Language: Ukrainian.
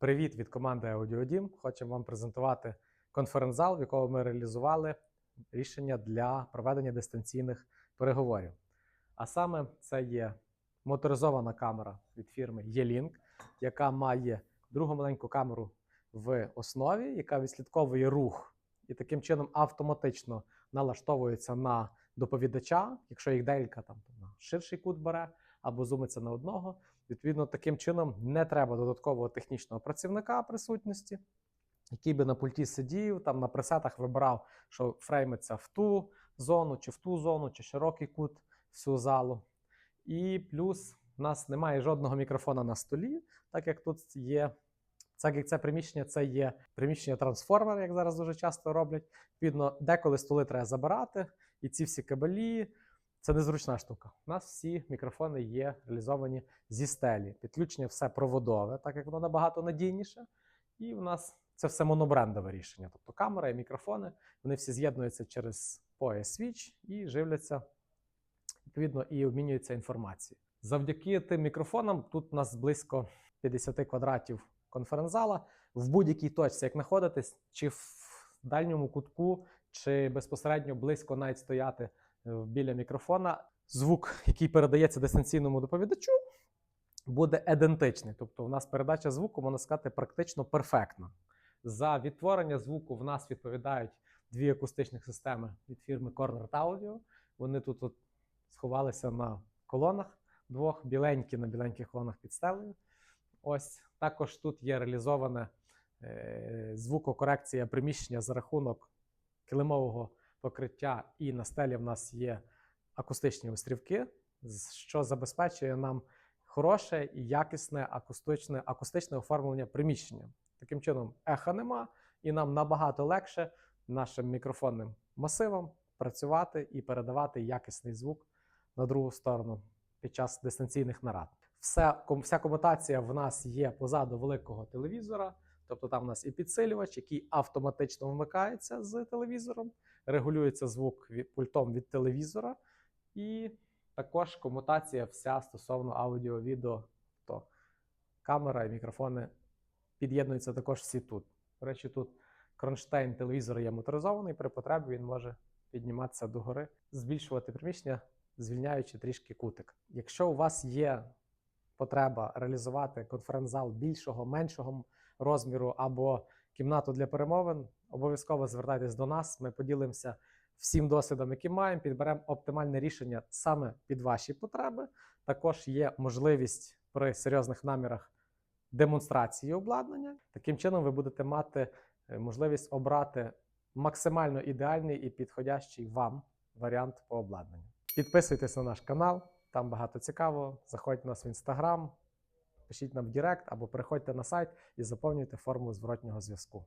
Привіт від команди AudioDім. Хочемо вам презентувати конференц-зал, в якому ми реалізували рішення для проведення дистанційних переговорів. А саме це є моторизована камера від фірми E-Link, яка має другу маленьку камеру в основі, яка відслідковує рух і таким чином автоматично налаштовується на доповідача, якщо їх декілька там на ширший кут бере або зумиться на одного. Відповідно, таким чином не треба додаткового технічного працівника присутності, який би на пульті сидів, там на пресетах вибирав, що фреймиться в ту зону, чи в ту зону, чи широкий кут всю залу. І плюс в нас немає жодного мікрофона на столі, так як тут є. Так як це приміщення, це є приміщення трансформер, як зараз дуже часто роблять. Відповідно, деколи столи треба забирати, і ці всі кабелі. Це незручна штука. У нас всі мікрофони є реалізовані зі стелі. Підключення все проводове, так як воно набагато надійніше. І в нас це все монобрендове рішення. Тобто камера і мікрофони, вони всі з'єднуються через пояс Switch і живляться, відповідно, і обмінюються інформацією. Завдяки тим мікрофонам, тут у нас близько 50 квадратів конференц-зала. В будь-якій точці, як знаходитесь, чи в дальньому кутку, чи безпосередньо близько навіть стояти біля мікрофона, звук, який передається дистанційному доповідачу, буде ідентичний. Тобто, у нас передача звуку, можна сказати, практично перфектна. За відтворення звуку в нас відповідають дві акустичних системи від фірми Cornert Audio. Вони тут от сховалися на колонах двох, біленькі на біленьких колонах під стелею. Ось також тут є реалізована е, звукокорекція приміщення за рахунок килимового покриття, і на стелі в нас є акустичні острівки, що забезпечує нам хороше і якісне акустичне, акустичне оформлення приміщення. Таким чином, еха нема, і нам набагато легше нашим мікрофонним масивом працювати і передавати якісний звук на другу сторону під час дистанційних нарад. Ком- вся комутація в нас є позаду великого телевізора, тобто там у нас і підсилювач, який автоматично вмикається з телевізором, регулюється звук від, пультом від телевізора, і також комутація вся стосовно аудіо, відео, то камера і мікрофони під'єднуються також всі тут. До речі, тут кронштейн телевізора є моторизований, при потребі він може підніматися догори, збільшувати приміщення, звільняючи трішки кутик. Якщо у вас є потреба реалізувати конференц-зал більшого, меншого розміру або кімнату для перемовин, обов'язково звертайтесь до нас. Ми поділимося всім досвідом, який маємо, підберемо оптимальне рішення саме під ваші потреби. Також є можливість при серйозних намірах демонстрації обладнання. Таким чином, ви будете мати е, можливість обрати максимально ідеальний і підходящий вам варіант по обладнанню. Підписуйтесь на наш канал, там багато цікавого. Заходьте на нас в інстаграм, пишіть нам в Директ або приходьте на сайт і заповнюйте форму зворотнього зв'язку.